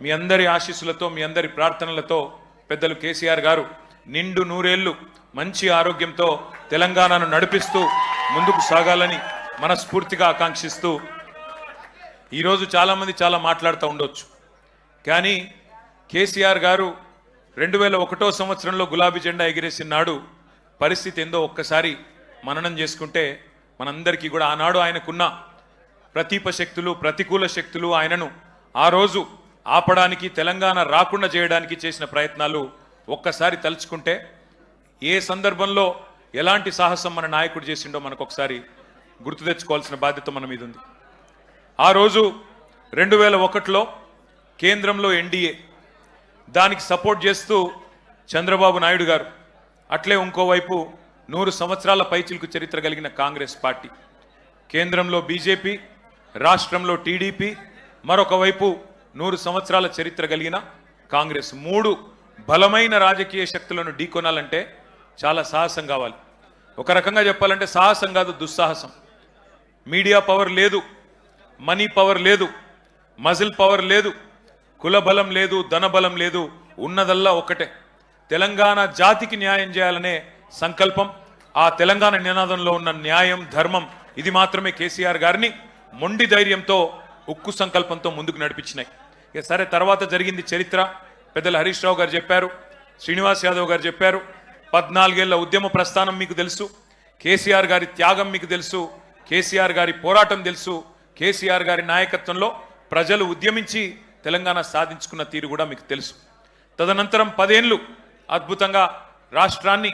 మీ అందరి ఆశీస్సులతో మీ అందరి ప్రార్థనలతో పెద్దలు కేసీఆర్ గారు నిండు నూరేళ్ళు మంచి ఆరోగ్యంతో తెలంగాణను నడిపిస్తూ ముందుకు సాగాలని మనస్ఫూర్తిగా ఆకాంక్షిస్తూ ఈరోజు చాలామంది చాలా మాట్లాడుతూ ఉండొచ్చు. కానీ కేసీఆర్ గారు రెండు వేల ఒకటో సంవత్సరంలో గులాబీ జెండా ఎగిరేసిన నాడు పరిస్థితి ఏందో ఒక్కసారి మననం చేసుకుంటే మనందరికీ కూడా ఆనాడు ఆయనకున్న ప్రతీప శక్తులు ప్రతికూల శక్తులు ఆయనను ఆ రోజు ఆపడానికి తెలంగాణ రాకుండా చేయడానికి చేసిన ప్రయత్నాలు ఒక్కసారి తలుచుకుంటే ఏ సందర్భంలో ఎలాంటి సాహసం మన నాయకుడు చేసిండో మనకు ఒకసారి గుర్తు తెచ్చుకోవాల్సిన బాధ్యత మన మీద ఉంది ఆ రోజు రెండు వేల ఒకటిలో కేంద్రంలో ఎన్డీఏ దానికి సపోర్ట్ చేస్తూ చంద్రబాబు నాయుడు గారు అట్లే ఇంకోవైపు నూరు సంవత్సరాల పైచిలకు చరిత్ర కలిగిన కాంగ్రెస్ పార్టీ. కేంద్రంలో బీజేపీ రాష్ట్రంలో టీడీపీ మరొక వైపు నూరు సంవత్సరాల చరిత్ర కలిగిన కాంగ్రెస్. మూడు బలమైన రాజకీయ శక్తులను ఢీకొనాలంటే చాలా సాహసం కావాలి. ఒక రకంగా చెప్పాలంటే సాహసం కాదు దుస్సాహసం. మీడియా పవర్ లేదు మనీ పవర్ లేదు మజిల్ పవర్ లేదు కులబలం లేదు ధన బలం లేదు ఉన్నదల్లా ఒక్కటే. తెలంగాణ జాతికి న్యాయం చేయాలనే సంకల్పం ఆ తెలంగాణ నినాదంలో ఉన్న న్యాయం ధర్మం ఇది మాత్రమే కేసీఆర్ గారిని మొండి ధైర్యంతో ఉక్కు సంకల్పంతో ముందుకు నడిపించినాయి. ఇక సరే తర్వాత జరిగింది చరిత్ర. పెద్దలు హరీష్ రావు గారు చెప్పారు శ్రీనివాస్ యాదవ్ గారు చెప్పారు పద్నాలుగేళ్ళ ఉద్యమ ప్రస్థానం మీకు తెలుసు కేసీఆర్ గారి త్యాగం మీకు తెలుసు కేసీఆర్ గారి పోరాటం తెలుసు కేసీఆర్ గారి నాయకత్వంలో ప్రజలు ఉద్యమించి తెలంగాణ సాధించుకున్న తీరు కూడా మీకు తెలుసు. తదనంతరం పదేళ్ళు అద్భుతంగా రాష్ట్రాన్ని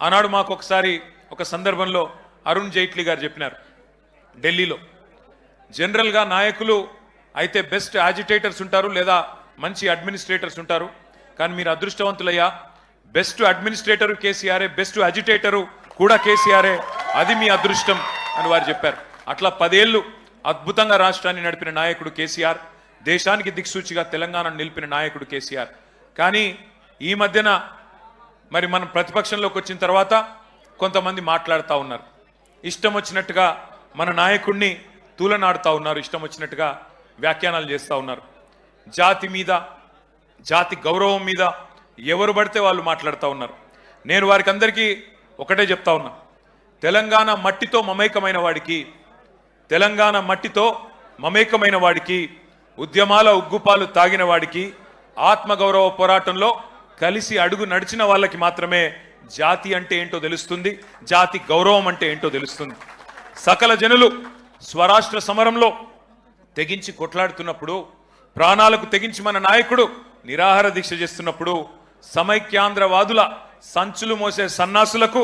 ఆనాడు మాకు ఒకసారి ఒక సందర్భంలో అరుణ్ జైట్లీ గారు చెప్పినారు ఢిల్లీలో. జనరల్గా నాయకులు అయితే బెస్ట్ యాజిటేటర్స్ ఉంటారు లేదా మంచి అడ్మినిస్ట్రేటర్స్ ఉంటారు. కానీ మీరు అదృష్టవంతులయ్యా బెస్ట్ అడ్మినిస్ట్రేటరు కేసీఆరే బెస్ట్ అజిటేటరు కూడా కేసీఆరే అది మీ అదృష్టం అని వారు చెప్పారు. అట్లా పదేళ్ళు అద్భుతంగా రాష్ట్రాన్ని నడిపిన నాయకుడు కేసీఆర్ దేశానికి దిక్సూచిగా తెలంగాణను నిలిపిన నాయకుడు కేసీఆర్. కానీ ఈ మధ్యన మరి మనం ప్రతిపక్షంలోకి వచ్చిన తర్వాత కొంతమంది మాట్లాడుతూ ఉన్నారు. ఇష్టం వచ్చినట్టుగా మన నాయకుడిని తూలనాడుతూ ఉన్నారు ఇష్టం వచ్చినట్టుగా వ్యాఖ్యానాలు చేస్తూ ఉన్నారు. జాతి మీద జాతి గౌరవం మీద ఎవరు పడితే వాళ్ళు మాట్లాడుతూ ఉన్నారు. నేను వారికి అందరికీ ఒకటే చెప్తా ఉన్నా. తెలంగాణ మట్టితో మమేకమైన వాడికి తెలంగాణ మట్టితో మమేకమైన వాడికి ఉద్యమాల ఉగ్గుపాలు తాగిన వాడికి ఆత్మగౌరవ పోరాటంలో కలిసి అడుగు నడిచిన వాళ్ళకి మాత్రమే జాతి అంటే ఏంటో తెలుస్తుంది జాతి గౌరవం అంటే ఏంటో తెలుస్తుంది. సకల జనులు స్వరాష్ట్ర సమరంలో తెగించి కొట్లాడుతున్నప్పుడు ప్రాణాలకు తెగించి మన నాయకుడు నిరాహార దీక్ష చేస్తున్నప్పుడు సమైక్యాంధ్రవాదుల సంచులు మోసే సన్నాసులకు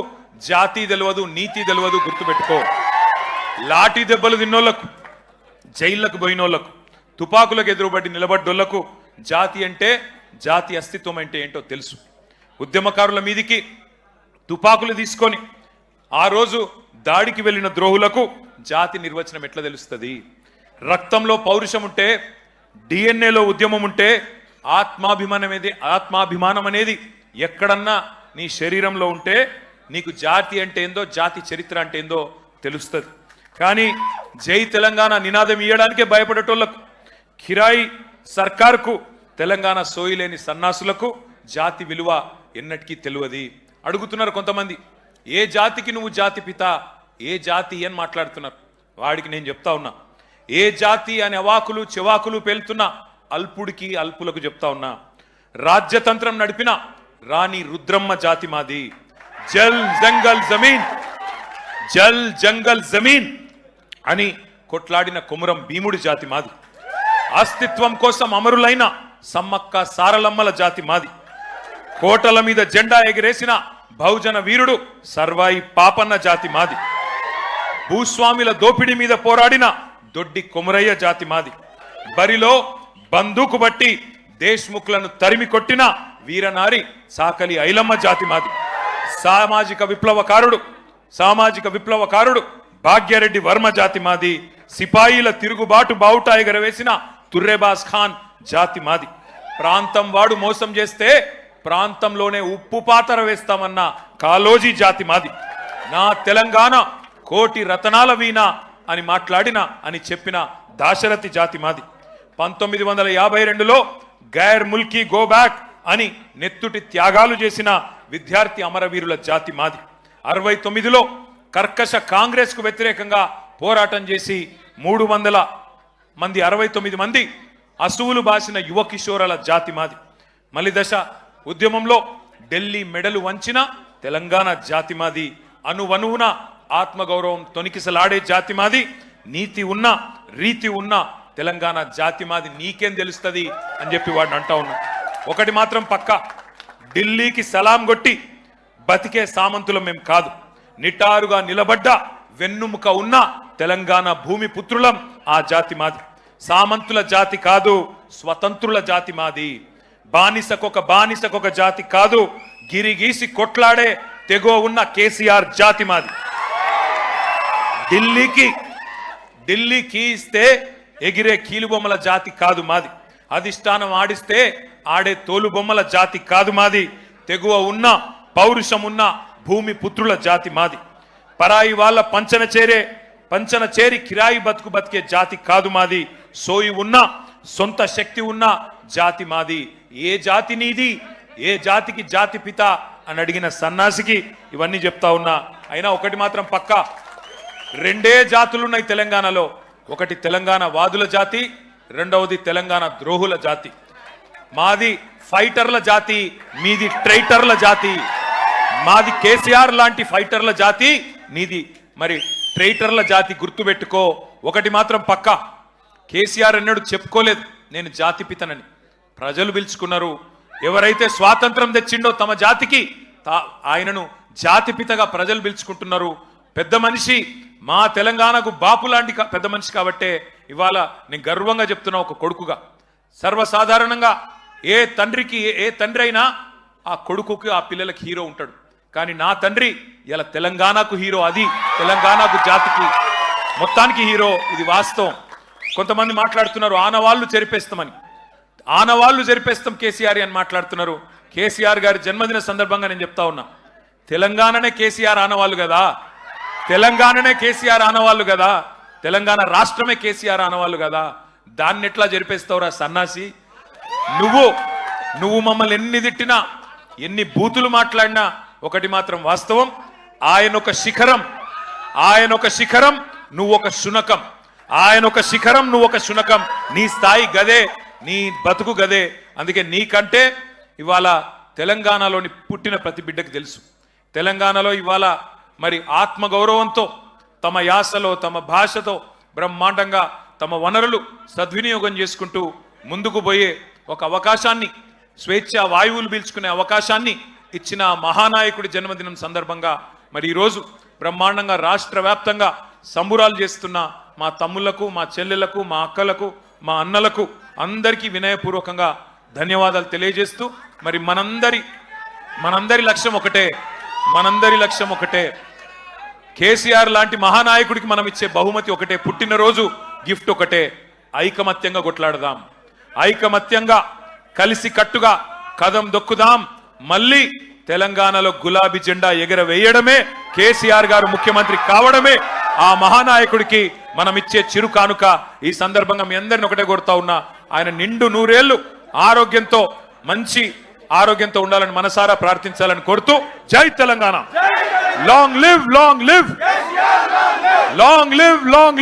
జాతి తెలియదు నీతి తెలియదు గుర్తుపెట్టుకో. లాఠీ దెబ్బలు తిన్నోళ్ళకు జైళ్ళకు పోయినోళ్ళకు తుపాకులకు ఎదురుబడి నిలబడ్డోళ్ళకు జాతి అంటే జాతి అస్తిత్వం అంటే ఏంటో తెలుసు. ఉద్యమకారుల మీదికి తుపాకులు తీసుకొని ఆ రోజు దాడికి వెళ్ళిన ద్రోహులకు జాతి నిర్వచనం ఎట్లా తెలుస్తుంది? రక్తంలో పౌరుషం ఉంటే డిఎన్ఏలో ఉద్యమం ఉంటే ఆత్మాభిమానం అనేది ఆత్మాభిమానం అనేది ఎక్కడన్నా నీ శరీరంలో ఉంటే నీకు జాతి అంటే ఏందో జాతి చరిత్ర అంటే ఏందో తెలుస్తుంది. కానీ జై తెలంగాణ నినాదం ఇవ్వడానికే భయపడేటోళ్ళకు కిరాయి సర్కార్కు తెలంగాణ సోయిలేని సన్నాసులకు జాతి విలువ ఎన్నటికీ తెలియదు అడుగుతున్నారు కొంతమంది ఏ జాతికి నువ్వు జాతి పిత ఏ జాతి అని మాట్లాడుతున్నారు. వాడికి నేను చెప్తా ఉన్నా ఏ జాతి అనే అవాకులు చెవాకులు పేలుతున్నా అల్పుడికి అల్పులకు చెప్తా ఉన్నా. రాజ్యతంత్రం నడిపిన రాణి రుద్రమ్మ జాతి మాది. జల్ జంగల్ జమీన్ జల్ జంగల్ జమీన్ అని కొట్లాడిన కొమురం భీముడి జాతి మాది. అస్తిత్వం కోసం అమరులైన సమ్మక్క సారలమ్మల జాతి మాది. కోటల మీద జెండా ఎగిరేసిన బహుజన వీరుడు సర్వాయి పాపన్న జాతి మాది. భూస్వాముల దోపిడీ మీద పోరాడిన దొడ్డి కొమరయ్య జాతి మాది. బరిలో బందూకు బట్టి దేశ్ముఖ్లను తరిమి కొట్టిన వీరనారి సాకలి ఐలమ్మ జాతి మాది. సామాజిక విప్లవకారుడు సామాజిక విప్లవకారుడు భాగ్యరెడ్డి వర్మ జాతి మాది. సిపాయిల తిరుగుబాటు బావుటా ఎగరవేసిన తుర్రెబాస్ ఖాన్ జాతి మాది. ప్రాంతం వాడు మోసం చేస్తే ప్రాంతంలోనే ఉప్పు పాతర వేస్తామన్న కాలోజీ జాతి మాది. నా తెలంగాణ కోటి రతనాల వీణ అని మాట్లాడిన అని చెప్పిన దాశరథి జాతి మాది. పంతొమ్మిది వందల యాభై రెండులో గైర్ ముల్కీ గో బ్యాక్ అని నెత్తుటి త్యాగాలు చేసిన విద్యార్థి అమరవీరుల జాతి మాది. అరవై తొమ్మిదిలో కర్కశ కాంగ్రెస్కు వ్యతిరేకంగా పోరాటం చేసి మూడు వందల మంది అరవై తొమ్మిది మంది అసువులు బాసిన యువ కిషోరల జాతి మాది. మలిదశ ఉద్యమంలో ఢిల్లీ మెడలు వంచిన తెలంగాణ జాతి మాది. అనువనువున ఆత్మగౌరవం తొనికిసలాడే జాతి మాది నీతి ఉన్న రీతి ఉన్న తెలంగాణ జాతి మాది నీకేం తెలుస్తుంది అని చెప్పి వాడిని అంటా ఉన్నా. ఒకటి మాత్రం పక్కా ఢిల్లీకి సలాం కొట్టి బతికే సామంతులం మేం కాదు. నిటారుగా నిలబడ్డ వెన్నుముక ఉన్న తెలంగాణ భూమి పుత్రులం ఆ జాతి మాది. సామంతుల జాతి కాదు స్వతంత్రుల జాతి మాది. బానిసకొక బానిసకొక జాతి కాదు గిరిగీసి కొట్లాడే తెగో ఉన్న కేసీఆర్ జాతి మాది. ఢిల్లీకి ఢిల్లీకి ఇస్తే ఎగిరే కీలుబొమ్మల జాతి కాదు మాది. అధిష్టానం ఆడిస్తే ఆడే తోలుబొమ్మల జాతి కాదు మాది. తెగువ ఉన్న పౌరుషం ఉన్న భూమి పుత్రుల జాతి మాది. పరాయి వాళ్ళ పంచన చేరే పంచన చేరి కిరాయి బతుకు బతికే జాతి కాదు మాది. సోయి ఉన్న సొంత శక్తి ఉన్న జాతి మాది. ఏ జాతి నీది? ఏ జాతికి జాతి పిత? అని అడిగిన సన్నాసికి ఇవన్నీ చెప్తా ఉన్నా. అయినా ఒకటి మాత్రం పక్కా రెండే జాతులు ఉన్నాయి తెలంగాణలో. ఒకటి తెలంగాణ వాదుల జాతి రెండవది తెలంగాణ ద్రోహుల జాతి. మాది ఫైటర్ల జాతి మీది ట్రైటర్ల జాతి. మాది కేసీఆర్ లాంటి ఫైటర్ల జాతి నీది మరి ట్రైటర్ల జాతి గుర్తుపెట్టుకో. ఒకటి మాత్రం పక్క. కేసీఆర్ అన్నాడు చెప్పుకోలేదు నేను జాతి పితనని. ప్రజలు పిలుచుకున్నారు ఎవరైతే స్వాతంత్రం తెచ్చిండో తమ జాతికి తా- ఆయనను జాతిపితగా ప్రజలు పిలుచుకుంటున్నారు. పెద్ద మనిషి మా తెలంగాణకు బాపు లాంటి పెద్ద మనిషి కాబట్టే ఇవాళ నేను గర్వంగా చెప్తున్నా ఒక కొడుకుగా. సర్వసాధారణంగా ఏ తండ్రికి ఏ- ఏ తండ్రి అయినా ఆ కొడుకుకి ఆ పిల్లలకి హీరో ఉంటాడు. కానీ నా తండ్రి ఇలా తెలంగాణకు హీరో అది తెలంగాణకు జాతికి మొత్తానికి హీరో ఇది వాస్తవం. కొంతమంది మాట్లాడుతున్నారు ఆనవాళ్ళు చెరిపేస్తామని ఆనవాళ్ళు జరిపేస్తాం కేసీఆర్ అని మాట్లాడుతున్నారు. కేసీఆర్ గారి జన్మదిన సందర్భంగా నేను చెప్తా ఉన్నా. తెలంగాణనే కేసీఆర్ ఆనవాళ్ళు కదా. తెలంగాణనే కేసీఆర్ ఆనవాళ్ళు కదా. తెలంగాణ రాష్ట్రమే కేసీఆర్ ఆనవాళ్ళు కదా. దాన్ని ఎట్లా జరిపేస్తావురా సన్నాసి? నువ్వు నువ్వు మమ్మల్ని ఎన్ని తిట్టినా ఎన్ని బూతులు మాట్లాడినా ఒకటి మాత్రం వాస్తవం. ఆయన ఒక శిఖరం. ఆయన ఒక శిఖరం నువ్వు ఒక శునకం. ఆయన ఒక శిఖరం నువ్వు ఒక శునకం. నీ స్థాయి గదే నీ బతుకు గదే. అందుకే నీకంటే ఇవాళ తెలంగాణలోని పుట్టిన ప్రతి బిడ్డకు తెలుసు. తెలంగాణలో ఇవాళ మరి ఆత్మగౌరవంతో తమ యాసలో తమ భాషతో బ్రహ్మాండంగా తమ వనరులు సద్వినియోగం చేసుకుంటూ ముందుకు పోయే ఒక అవకాశాన్ని స్వేచ్ఛ వాయువులు పీల్చుకునే అవకాశాన్ని ఇచ్చిన మహానాయకుడి జన్మదినం సందర్భంగా మరి ఈరోజు బ్రహ్మాండంగా రాష్ట్ర వ్యాప్తంగా సంబురాలు చేస్తున్న మా తమ్ముళ్ళకు మా చెల్లెలకు మా అక్కలకు మా అన్నలకు అందరికీ వినయపూర్వకంగా ధన్యవాదాలు తెలియజేస్తూ మరి మనందరి మనందరి లక్ష్యం ఒకటే మనందరి లక్ష్యం ఒకటే. కేసీఆర్ లాంటి మహానాయకుడికి మనం ఇచ్చే బహుమతి ఒకటే. పుట్టినరోజు గిఫ్ట్ ఒకటే. ఐకమత్యంగా కొట్లాడదాం. ఐకమత్యంగా కలిసి కట్టుగా కదం దొక్కుదాం. మళ్ళీ తెలంగాణలో గులాబీ జెండా ఎగరవేయడమే కేసీఆర్ గారు ముఖ్యమంత్రి కావడమే ఆ మహానాయకుడికి మనం ఇచ్చే చిరు కానుక. ఈ సందర్భంగా మీ అందరిని ఒకటే కొడతా ఉన్నా ఆయన నిండు నూరేళ్ళు ఆరోగ్యంతో మంచి ఆరోగ్యంతో ఉండాలని మనసారా ప్రార్థించాలని కోరుతూ జై Telangana. Long live long live long live long